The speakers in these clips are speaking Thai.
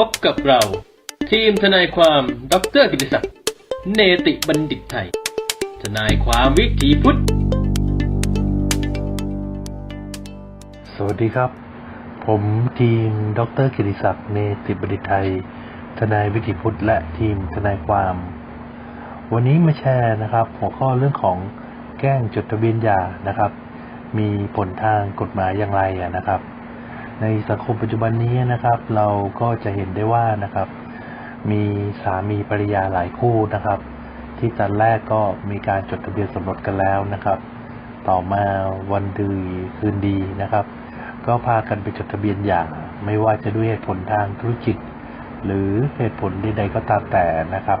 พบกับเรา ทีมทนายความดรกิติศักดิ์เนติบัณฑิตไทย ทนายความวิถีพุทธ สวัสดีครับ ผมทีมดรกิติศักดิ์เนติบัณฑิตไทย ทนายวิถีพุทธ และทีมทนายความ วันนี้มาแชร์นะครับ หัวข้อเรื่องของแกล้งจดทะเบียนยานะครับ มีผลทางกฎหมายอย่างไรอะนะครับ ในสังคมปัจจุบันนี้นะครับ เราก็จะเห็นได้ว่านะครับ มีสามีภรรยาหลายคู่นะครับ ที่ตอนแรกก็มีการจดทะเบียนสมรสกันแล้วนะครับ ต่อมาวันดีคืนดีนะครับ ก็พากันไปจดทะเบียนหย่าไม่ว่าจะด้วยเหตุผลทางธุรกิจ หรือเหตุผลใดๆก็ตามแต่นะครับ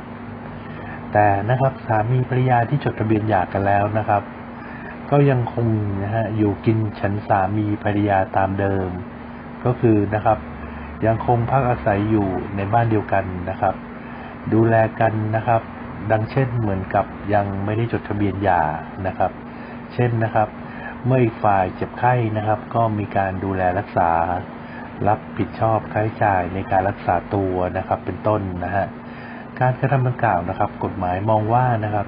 แต่นะครับสามีภรรยาที่จดทะเบียนหย่ากันแล้วนะครับ ก็ยังคงนะฮะอยู่กินฉันสามีภรรยาตามเดิม ก็คือนะครับ ยังคงพักอาศัยอยู่ในบ้านเดียวกันนะครับ ดูแลกันนะครับ ดังเช่นเหมือนกับยังไม่ได้จดทะเบียนหย่านะครับ เช่นนะครับ เมื่ออีกฝ่ายเจ็บไข้นะครับ ก็มีการดูแลรักษา รับผิดชอบค่าใช้จ่ายในการรักษาตัวนะครับ เป็นต้นนะฮะการกระทำดังกล่าวนะครับ กฎหมายมองว่านะครับ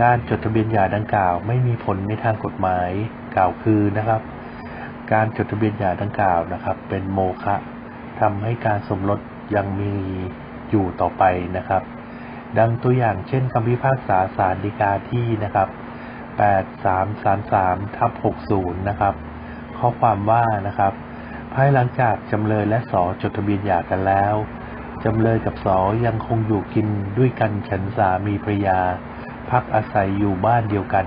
การจดทะเบียนหย่าดังกล่าว ไม่มีผลในทางกฎหมายกล่าวคือนะครับ การจดทะเบียนหย่าดังกล่าวนะครับ เป็นโมฆะทำให้การสมรสยังมีอยู่ต่อไปนะครับ ดังตัวอย่างเช่นคำพิพากษาศาลฎีกาที่นะครับ8333ทับ60นะครับ ข้อความว่านะครับ ภายหลังจากจำเลยและสอจดทะเบียนหย่ากันแล้วจำเลยกับสอยังคงอยู่กินด้วยกันฉันสามีภรยา พักอาศัยอยู่บ้านเดียวกัน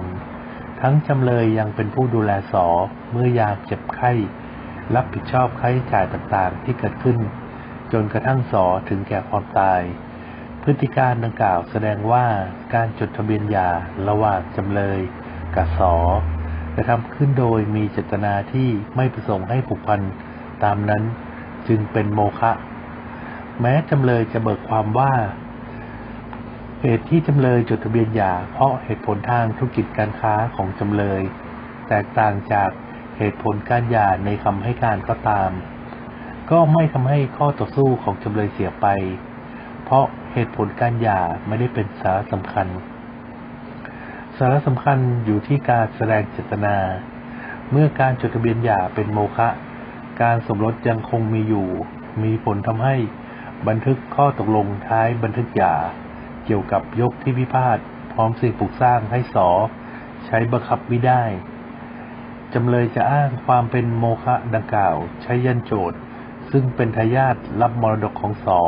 ทั้งจำเลยยังเป็นผู้ดูแลสอเมื่อยาเจ็บไข้ รับผิดชอบค่าใช้จ่ายต่างๆที่เกิดขึ้น จนกระทั่งสอถึงแก่ความตาย พฤติการดังกล่าวแสดงว่าการจดทะเบียนหย่าระหว่างจำเลยกับสอกระทำขึ้นโดยมีเจตนาที่ไม่ประสงค์ให้ผูกพันตามนั้นจึงเป็นโมฆะแม้จำเลยจะเบิกความว่า เหตุที่จำเลยจดทะเบียนหย่าเพราะเหตุผลทางธุรกิจการค้าของจำเลย แตกต่างจากเหตุผลการหย่าในคำให้การก็ตาม ก็ไม่ทำให้ข้อต่อสู้ของจำเลยเสียไป เพราะเหตุผลการหย่าไม่ได้เป็นสาระสำคัญ สาระสำคัญอยู่ที่การแสดงเจตนา เมื่อการจดทะเบียนหย่าเป็นโมฆะการสมรสยังคงมีอยู่ มีผลทำให้บันทึกข้อตกลงท้ายบันทึกหย่า เกี่ยวกับยกที่พิพาทพร้อมสิ่งปลูกสร้างให้สอ ใช้บังคับไม่ได้ จำเลยจะอ้างความเป็นโมฆะดังกล่าว ใช้ยันโจทย์ ซึ่งเป็นทายาทรับมรดกของสอ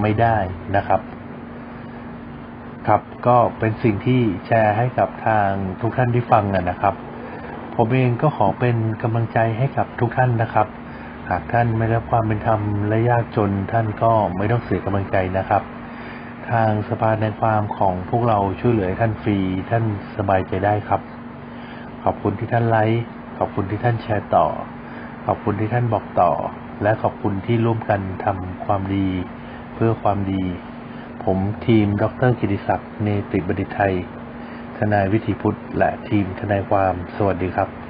ไม่ได้นะครับ ครับก็เป็นสิ่งที่แชร์ให้กับทางทุกท่านที่ฟังนะครับ ผมเองก็ขอเป็นกำลังใจให้กับทุกท่านนะครับหากท่านไม่ได้รับความเป็นธรรมและยากจนท่านก็ไม่ต้องเสียกำลังใจนะครับ ทางสภาในความของพวกเราช่วยเหลือท่านฟรีท่านสบายใจได้ครับ ขอบคุณที่ท่านไลค์ขอบคุณที่ท่านแชร์ต่อ ขอบคุณที่ท่านบอกต่อ และขอบคุณที่ร่วมกันทำความดี เพื่อความดี ผมทีมดรกิติศักดิ์เนติบัณฑิตไทย ทนายวิถีพุทธและทีมทนายความสวัสดีครับ